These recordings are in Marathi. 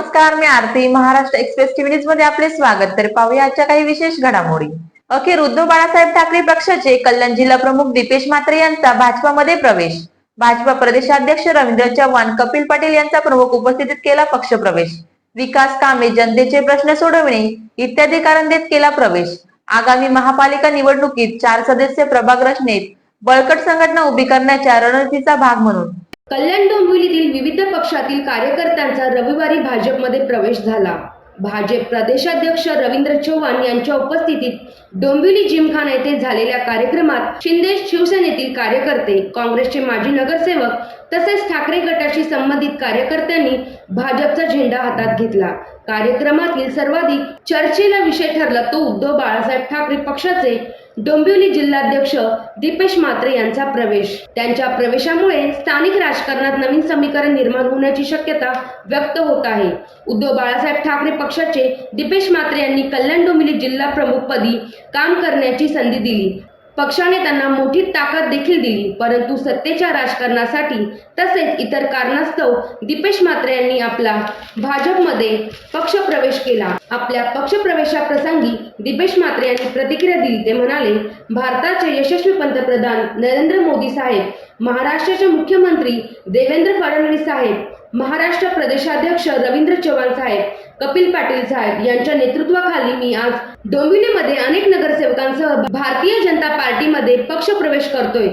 नमस्कार मी आरती. महाराष्ट्र एक्सप्रेस टीव्ही न्यूजमध्ये आपले स्वागत. तर पाहूया आजच्या काही विशेष घडामोडी. अखेर उद्धव बाळासाहेब ठाकरे पक्षाचे कल्याण जिल्हा प्रमुख दीपेश म्हात्रे यांचा भाजपामध्ये प्रवेश. भाजपा प्रदेशाध्यक्ष रवींद्र चव्हाण कपिल पाटील यांचा प्रमुख उपस्थितीत केला पक्षप्रवेश. विकास कामे जनतेचे प्रश्न सोडविणे इत्यादी कारण देत केला प्रवेश. आगामी महापालिका निवडणुकीत चार सदस्य प्रभाग रचनेत बळकट संघटना उभी करण्याच्या रणनीतीचा भाग म्हणून कल्याण डोंबिवलीतील विविध पक्षातील कार्यकर्त्यांचा रविवारी भाजपमध्ये प्रवेश झाला. भाजप प्रदेशाध्यक्ष रवींद्र चव्हाण यांच्या उपस्थितीत डोंबिवली जिमखाना येथे झालेल्या कार्यक्रमात शिंदे शिवसेनेतील कार्यकर्ते काँग्रेसचे माजी नगरसेवक तसेच ठाकरे गटाशी संबंधित कार्यकर्त्यांनी भाजपचा झेंडा हातात घेतला. कार्यक्रमातील सर्वाधिक चर्चेला विषय ठरला तो उद्धव बाळासाहेब ठाकरे पक्षाचे डोंबिवली जिल्हाध्यक्ष दीपेश म्हात्रे यांचा प्रवेश. त्यांच्या प्रवेशामुळे स्थानिक राजकारणात नवीन समीकरण निर्माण होण्याची शक्यता व्यक्त होत आहे. उद्धव बाळासाहेब ठाकरे पक्षाचे दीपेश म्हात्रे यांनी कल्याण डोंबिवली जिल्हा प्रमुखपदी काम करण्याची संधी दिली. पक्षाने त्यांना मोठी ताकद देखील दिली परंतु सत्तेच्या राजकारणासाठी तसेच इतर कारणास्तव दीपेश म्हात्रे यांनी आपला भाजपमध्ये पक्षप्रवेश केला. आपल्या पक्षप्रवेशाप्रसंगी दीपेश मात्रे यांनी प्रतिक्रिया दिली. ते म्हणाले भारताचे यशस्वी पंतप्रधान नरेंद्र मोदी साहेब महाराष्ट्राचे मुख्यमंत्री देवेंद्र फडणवीस साहेब महाराष्ट्र प्रदेशाध्यक्ष रवींद्र चव्हाण साहेब कपिल पाटील साहेब यांच्या नेतृत्वाखाली मी आज डोंबिवलीमध्ये अनेक नगरसेवकांसह भारतीय जनता पार्टीमध्ये पक्ष प्रवेश करतोय.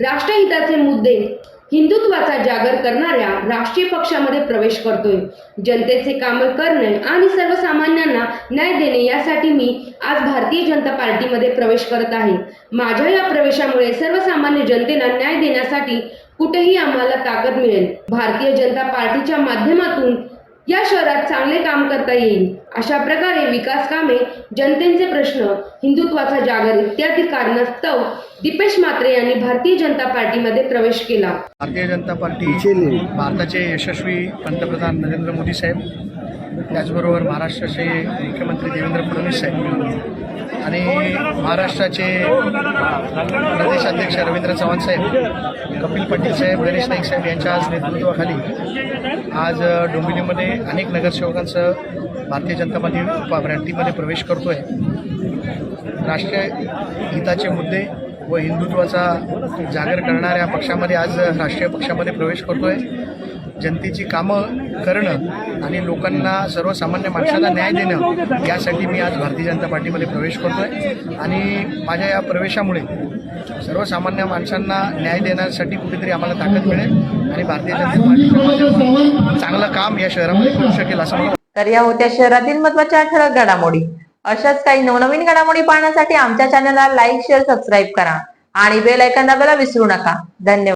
राष्ट्रहिताचे मुद्दे हिंदुत्वाचा जागर करणार राष्ट्रीय पक्षामध्ये प्रवेश करतोय. जनतेचे काम करणे आणि सर्वसामान्यांना न्याय देणे यासाठी मी आज भारतीय जनता पार्टीमध्ये प्रवेश करत आहे. माझ्या या प्रवेशामुळे सर्वसामान्य जनतेला न्याय देण्यासाठी कुठेही आम्हाला ताकद मिळेल. भारतीय जनता पार्टीच्या माध्यमातून या शहरात चांगले काम करता येईल. अशा प्रकारे विकास कामे जनतेचे प्रश्न हिंदुत्वाचा जागर इत्यादी कारणास्तव दीपेश म्हात्रे यांनी भारतीय जनता पार्टीमध्ये प्रवेश केला. भारतीय जनता पार्टी भारताचे यशस्वी पंतप्रधान नरेंद्र मोदी साहेब त्याचबरोबर महाराष्ट्राचे मुख्यमंत्री देवेंद्र फडणवीस साहेब. आणि महाराष्ट्राचे प्रदेशाध्यक्ष रवींद्र चव्हाण साहेब कपिल पाटील साहेब गणेश नाईक साहेब यांच्या आज नेतृत्वाखाली आज डोंबिवलीमध्ये अनेक नगरसेवकांसह भारतीय जनता पार्टी पार्टीमध्ये प्रवेश करतो आहे राष्ट्रीय हिताचे मुद्दे व हिंदुत्वाचा जागर करणाऱ्या पक्षामध्ये आज राष्ट्रीय पक्षामध्ये प्रवेश करतो आहे जनतेची कामं करणं आणि लोकांना सर्वसामान्य माणसाला न्याय देणं यासाठी मी आज भारतीय जनता पार्टीमध्ये प्रवेश करतो आहे आणि माझ्या या प्रवेशामुळे सर्वसामान्य माणसांना न्याय देण्यासाठी कुठेतरी आम्हाला ताकद मिळेल आणि भारतीय जनता पार्टी चांगलं काम या शहरामध्ये करू शकेल असं मला तर या होत्या शहरातील महत्त्वाच्या ठळक घडामोडी. अशाच काही नवनवीन घडामोडी पाहण्यासाठी आमच्या चॅनलला लाईक शेअर सबस्क्राईब करा. आणि बेल ऐकन दाबायला विसरू नका. धन्यवाद.